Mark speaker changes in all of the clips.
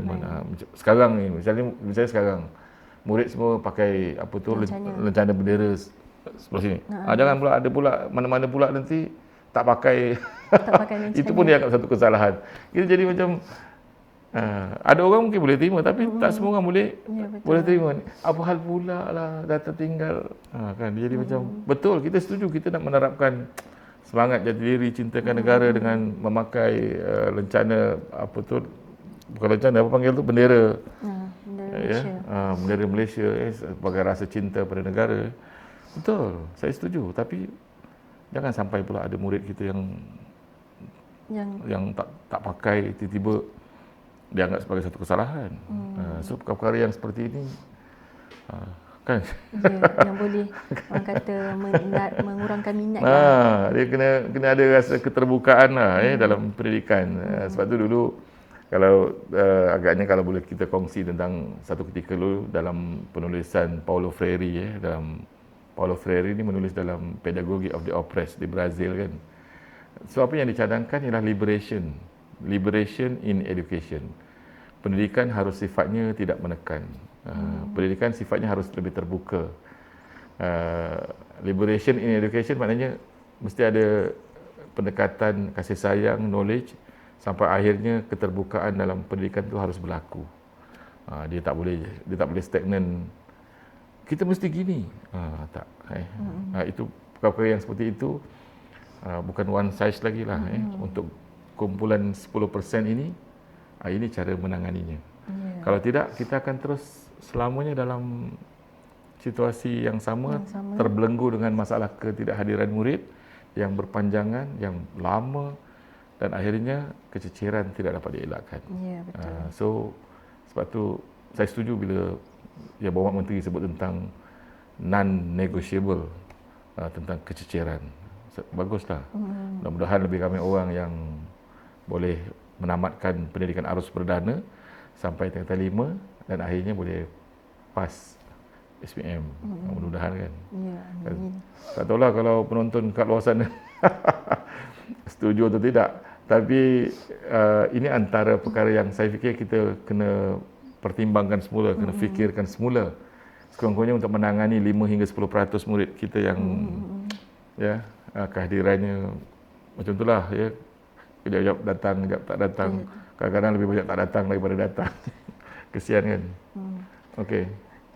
Speaker 1: environment. Ha, macam- sekarang ni misalnya misalnya sekarang murid semua pakai apa tu
Speaker 2: Lencana.
Speaker 1: lencana bendera se- sebelah sini. Ha, jangan pula ada pula mana-mana pula nanti tak pakai
Speaker 2: Tak pakai lencana.
Speaker 1: itu pun dianggap satu kesalahan. Kita jadi macam uh, ada orang mungkin boleh terima tapi tak semua orang boleh
Speaker 2: Ya, betul.
Speaker 1: boleh terima. Apa hal pula lah dah tertinggal. Ha, kan dia jadi macam betul kita setuju kita nak menerapkan semangat jati diri cintakan negara dengan memakai uh, lencana apa tu bukan lencana apa panggil tu bendera
Speaker 2: Ha, bendera
Speaker 1: ya
Speaker 2: Malaysia.
Speaker 1: uh, bendera Malaysia eh, sebagai rasa cinta pada negara. Betul, saya setuju tapi jangan sampai pula ada murid kita yang
Speaker 2: Yang
Speaker 1: yang tak tak pakai tiba-tiba dianggap sebagai satu kesalahan. Hmm. Uh, so perkara yang seperti ini uh, kan
Speaker 2: ya, yang boleh orang kata minat, mengurangkan minat lah.
Speaker 1: ah dia kena kena ada rasa keterbukaan lah eh dalam pendidikan. Uh, sebab tu dulu kalau uh, agaknya kalau boleh kita kongsi tentang satu ketika dulu dalam penulisan Paulo Freire eh dalam Paulo Freire ni menulis dalam Pedagogy of the Oppressed di Brazil kan. So apa yang dicadangkan ialah liberation. Liberation in education. Pendidikan harus sifatnya tidak menekan. Uh, pendidikan sifatnya harus lebih terbuka. Uh, liberation in education maknanya mesti ada pendekatan kasih sayang, knowledge sampai akhirnya keterbukaan dalam pendidikan itu harus berlaku. Uh, dia tak boleh dia tak boleh stagnan. Kita mesti gini. Uh, tak. Eh. Uh, itu perkara yang seperti itu uh, bukan one size lagi lah eh. Untuk kumpulan 10% ini, uh, ini cara menanganinya.
Speaker 2: Ya.
Speaker 1: Kalau tidak, kita akan terus selamanya dalam situasi yang sama,
Speaker 2: Yang sama.
Speaker 1: terbelenggu dengan masalah ketidakhadiran murid yang berpanjangan, yang lama dan akhirnya kececeran tidak dapat dielakkan.
Speaker 2: Ya, betul.
Speaker 1: Uh, so sebab tu saya setuju bila Yang Bapak Menteri sebut tentang non-negotiable uh, tentang kececeran. Baguslah.
Speaker 2: Hmm.
Speaker 1: Mudah-mudahan lebih ramai orang yang boleh menamatkan pendidikan arus perdana sampai tingkatan lima dan akhirnya boleh PAS SPM.
Speaker 2: Hmm.
Speaker 1: Mudah-mudahan kan.
Speaker 2: Ya, amin.
Speaker 1: Tak tahulah kalau penonton kat luar sana setuju atau tidak. Tapi uh, ini antara perkara yang saya fikir kita kena pertimbangkan semula, kena
Speaker 2: Hmm.
Speaker 1: fikirkan semula. Sekurang-kurangnya untuk menangani 5 hingga 10% murid kita yang
Speaker 2: Hmm.
Speaker 1: ya uh, kehadirannya macam itulah ya. Kejap-kejap datang, kejap tak datang. Kadang-kadang lebih banyak tak datang daripada datang. Kesian kan?
Speaker 2: Hmm.
Speaker 1: Okey.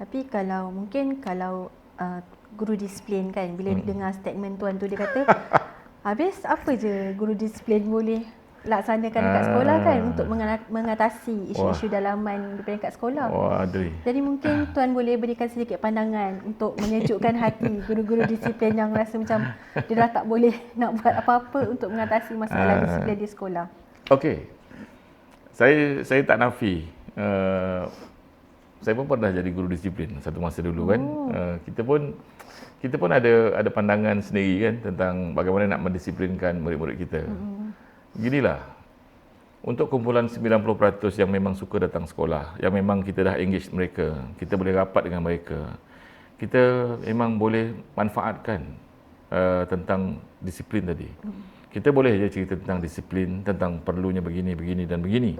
Speaker 2: Tapi kalau mungkin kalau uh, guru disiplin kan bila hmm. dengar statement tuan tu dia kata habis apa je guru disiplin boleh laksanakan dekat
Speaker 1: Ah.
Speaker 2: sekolah kan untuk mengana- mengatasi isu-isu
Speaker 1: Wah.
Speaker 2: dalaman di peringkat sekolah.
Speaker 1: Wah, Adri.
Speaker 2: Jadi mungkin tuan boleh berikan sedikit pandangan untuk menyejukkan hati guru-guru disiplin yang rasa macam dia dah tak boleh nak buat apa-apa untuk mengatasi masalah
Speaker 1: Ah.
Speaker 2: disiplin di sekolah.
Speaker 1: Okey. Saya saya tak nafi. Uh, saya pun pernah jadi guru disiplin satu masa dulu kan. Uh, kita pun kita pun ada ada pandangan sendiri kan tentang bagaimana nak mendisiplinkan murid-murid kita. Ginilah. Untuk kumpulan 90% yang memang suka datang sekolah, yang memang kita dah engage mereka, kita boleh rapat dengan mereka. Kita memang boleh manfaatkan uh, tentang disiplin tadi. Kita boleh je cerita tentang disiplin, tentang perlunya begini, begini dan begini.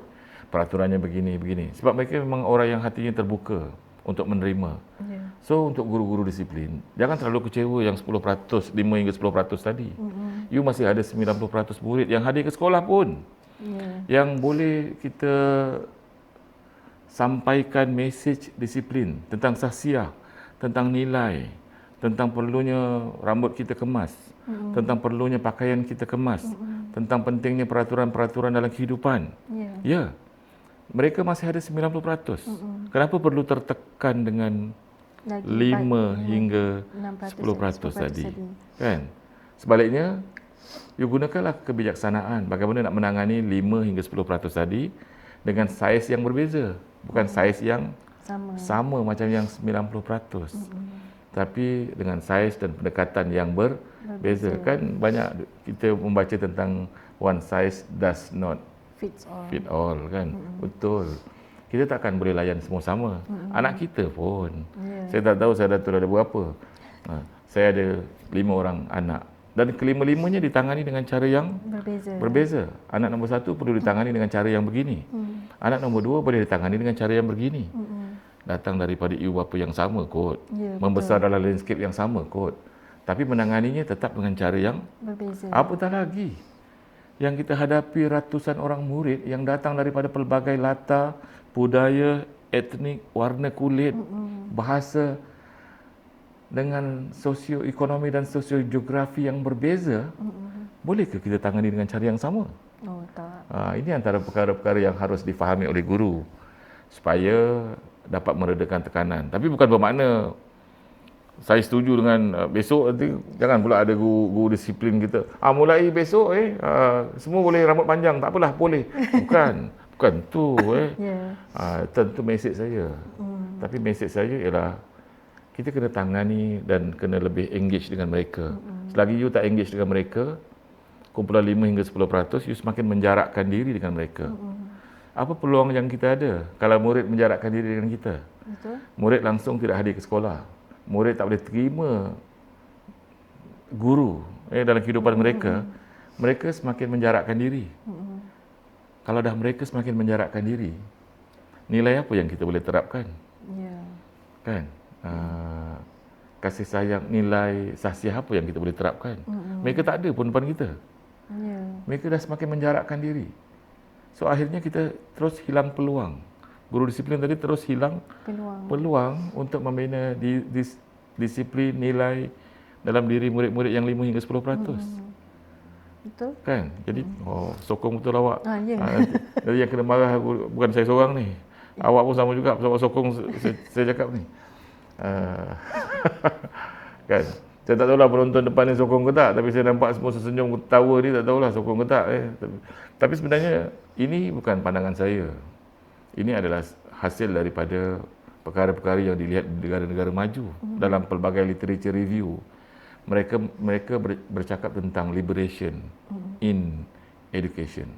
Speaker 1: Peraturannya begini, begini. Sebab mereka memang orang yang hatinya terbuka untuk menerima.
Speaker 2: Ya.
Speaker 1: So untuk guru-guru disiplin, jangan terlalu kecewa yang 10%, 5 hingga 10% tadi.
Speaker 2: Mm-hmm.
Speaker 1: You masih ada 90% murid yang hadir ke sekolah pun
Speaker 2: Ya.
Speaker 1: yang boleh kita sampaikan mesej disiplin tentang sahsiah, tentang nilai, tentang perlunya rambut kita kemas, mm-hmm. tentang perlunya pakaian kita kemas, mm-hmm. tentang pentingnya peraturan-peraturan dalam kehidupan.
Speaker 2: Ya.
Speaker 1: Ya. Mereka masih ada 90%. Mm-hmm. Kenapa perlu tertekan dengan
Speaker 2: Lagi
Speaker 1: 5 hingga 10%
Speaker 2: 6%,
Speaker 1: tadi. Kan? Sebaliknya, you gunakanlah kebijaksanaan bagaimana nak menangani 5 hingga 10% tadi dengan saiz yang berbeza. Bukan saiz yang
Speaker 2: Sama.
Speaker 1: sama macam yang 90%. Tapi dengan saiz dan pendekatan yang berbeza. Kan banyak kita membaca tentang one size does not
Speaker 2: Fits all.
Speaker 1: fit all kan. Betul. Kita takkan boleh layan semua sama. Anak kita pun.
Speaker 2: Ya.
Speaker 1: Saya tak tahu saya datuk ada berapa. Ha, saya ada lima orang anak. dan kelima-limanya ditangani dengan cara yang
Speaker 2: Berbeza.
Speaker 1: berbeza. Anak nombor satu perlu ditangani dengan cara yang begini.
Speaker 2: Hmm.
Speaker 1: Anak nombor dua boleh ditangani dengan cara yang begini.
Speaker 2: Hmm.
Speaker 1: Datang daripada ibu bapa yang sama kot.
Speaker 2: Ya,
Speaker 1: Membesar dalam landscape yang sama kot. Tapi menanganinya tetap dengan cara yang
Speaker 2: Berbeza.
Speaker 1: apatah lagi. Yang kita hadapi ratusan orang murid yang datang daripada pelbagai latar, budaya, etnik, warna kulit, bahasa dengan sosioekonomi dan sosiogeografi yang berbeza, bolehkah kita tangani dengan cara yang sama?
Speaker 2: Oh, tak.
Speaker 1: Ha, ini antara perkara-perkara yang harus difahami oleh guru supaya dapat meredakan tekanan. Tapi bukan bermakna saya setuju dengan uh, besok nanti jangan pula ada guru, guru disiplin kita. Ah mulai besok eh uh, semua boleh rambut panjang. Tak apalah boleh. Bukan. Bukan tu eh.
Speaker 2: Ya.
Speaker 1: Ah tentu mesej saya.
Speaker 2: Hmm.
Speaker 1: Tapi mesej saya ialah kita kena tangani dan kena lebih engage dengan mereka. Selagi you tak engage dengan mereka, kumpulan 5 hingga 10%, you semakin menjarakkan diri dengan mereka. Apa peluang yang kita ada kalau murid menjarakkan diri dengan kita?
Speaker 2: Betul?
Speaker 1: Murid langsung tidak hadir ke sekolah. Murid tak boleh terima guru eh, dalam kehidupan mereka. Mereka semakin menjarakkan diri. Kalau dah mereka semakin menjarakkan diri, nilai apa yang kita boleh terapkan?
Speaker 2: Ya.
Speaker 1: kan uh, kasih sayang nilai sahsiah apa yang kita boleh terapkan mm-hmm. mereka tak ada pun depan kita
Speaker 2: Ya.
Speaker 1: mereka dah semakin menjarakkan diri so akhirnya kita terus hilang peluang guru disiplin tadi terus hilang
Speaker 2: Peluang.
Speaker 1: peluang untuk membina di, dis, disiplin nilai dalam diri murid-murid yang 5 hingga 10% mm-hmm.
Speaker 2: Betul?
Speaker 1: kan jadi oh sokong betul awak
Speaker 2: Ah, ya.
Speaker 1: Ah, nanti, nanti yang kena marah bu- bukan saya seorang ni. Awak pun sama juga sebab sokong saya, saya cakap ni. Ah, kan. Saya tak tahulah penonton depan ni sokong ke tak tapi saya nampak semua sesenyum ketawa ni tak tahulah sokong ke tak eh. Tapi, tapi sebenarnya ini bukan pandangan saya. Ini adalah hasil daripada perkara-perkara yang dilihat di negara-negara maju dalam pelbagai literature review. Mereka mereka ber, bercakap tentang liberation in education.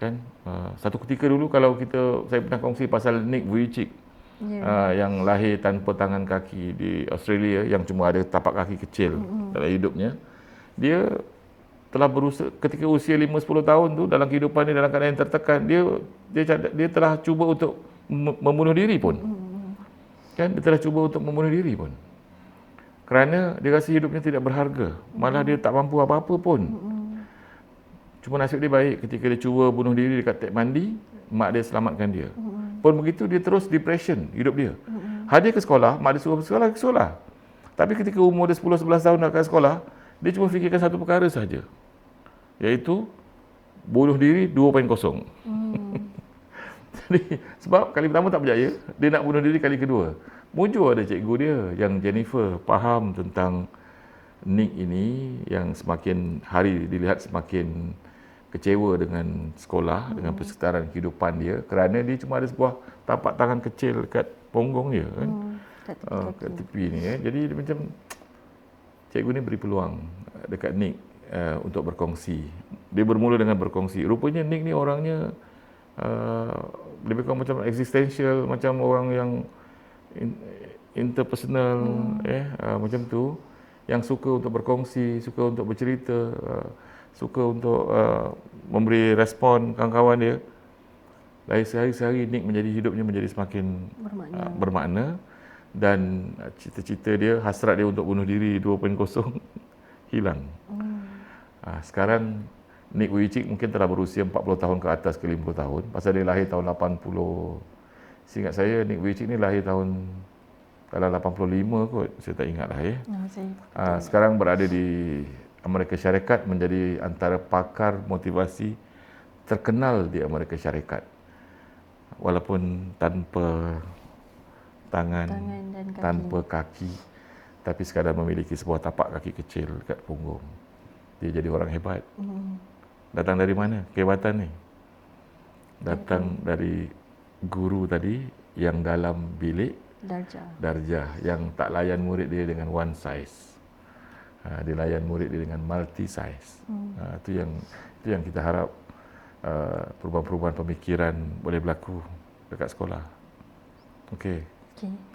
Speaker 1: Kan? Uh, satu ketika dulu kalau kita saya pernah kongsi pasal Nick Vujicic
Speaker 2: Ya.
Speaker 1: uh, yang lahir tanpa tangan kaki di Australia yang cuma ada tapak kaki kecil mm-hmm. dalam hidupnya. Dia telah berusaha ketika usia 5 10 tahun tu dalam kehidupan dia dalam keadaan tertekan dia dia dia telah cuba untuk mem- membunuh diri pun. Mm-hmm. Kan dia telah cuba untuk membunuh diri pun. Kerana dia rasa hidupnya tidak berharga. Malah dia tak mampu apa-apa pun. Cuma nasib dia baik ketika dia cuba bunuh diri dekat tek mandi, mak dia selamatkan dia. Pun begitu dia terus depression hidup dia. Hadir ke sekolah, mak dia suruh ke sekolah, ke sekolah. Tapi ketika umur dia 10 11 tahun nak ke sekolah, dia cuma fikirkan satu perkara saja. Iaitu bunuh diri 2.0. Jadi sebab kali pertama tak berjaya, dia nak bunuh diri kali kedua. Muncul ada cikgu dia yang Jennifer faham tentang Nick ini yang semakin hari dilihat semakin kecewa dengan sekolah, hmm. dengan persekitaran kehidupan dia kerana dia cuma ada sebuah tapak tangan kecil dekat punggung dia kan.
Speaker 2: Hmm. Tak tepi
Speaker 1: Uh, kat tepi ni eh. Jadi dia macam cikgu ni beri peluang dekat Nick uh, untuk berkongsi. Dia bermula dengan berkongsi. Rupanya Nick ni orangnya uh, lebih kurang macam existential, macam orang yang in, interpersonal hmm. eh uh, macam tu yang suka untuk berkongsi, suka untuk bercerita, uh, suka untuk uh, memberi respon kawan-kawan dia. Dari sehari-sehari Nick menjadi hidupnya menjadi semakin
Speaker 2: Bermakna.
Speaker 1: uh, bermakna dan cita-cita dia, hasrat dia untuk bunuh diri 2.0 hilang.
Speaker 2: Hmm.
Speaker 1: Uh, sekarang Nick Vujicic mungkin telah berusia 40 tahun ke atas ke 50 tahun. Pasal dia lahir tahun 80. Seingat saya Nick Vujicic ni lahir tahun dalam 85 kot. Saya tak ingat lah ya.
Speaker 2: Ah,
Speaker 1: Uh, sekarang berada di Amerika Syarikat menjadi antara pakar motivasi terkenal di Amerika Syarikat. Walaupun tanpa tangan,
Speaker 2: tangan dan kaki.
Speaker 1: tanpa kaki tapi sekadar memiliki sebuah tapak kaki kecil dekat punggung. Dia jadi orang hebat.
Speaker 2: Hmm.
Speaker 1: Datang dari mana kehebatan ni? Datang dari guru tadi yang dalam bilik
Speaker 2: Darjah.
Speaker 1: darjah yang tak layan murid dia dengan one size. Ha, dia layan murid dia dengan multi size.
Speaker 2: Hmm.
Speaker 1: Ha, itu yang itu yang kita harap uh, perubahan-perubahan pemikiran boleh berlaku dekat sekolah. Okey.
Speaker 2: Okey.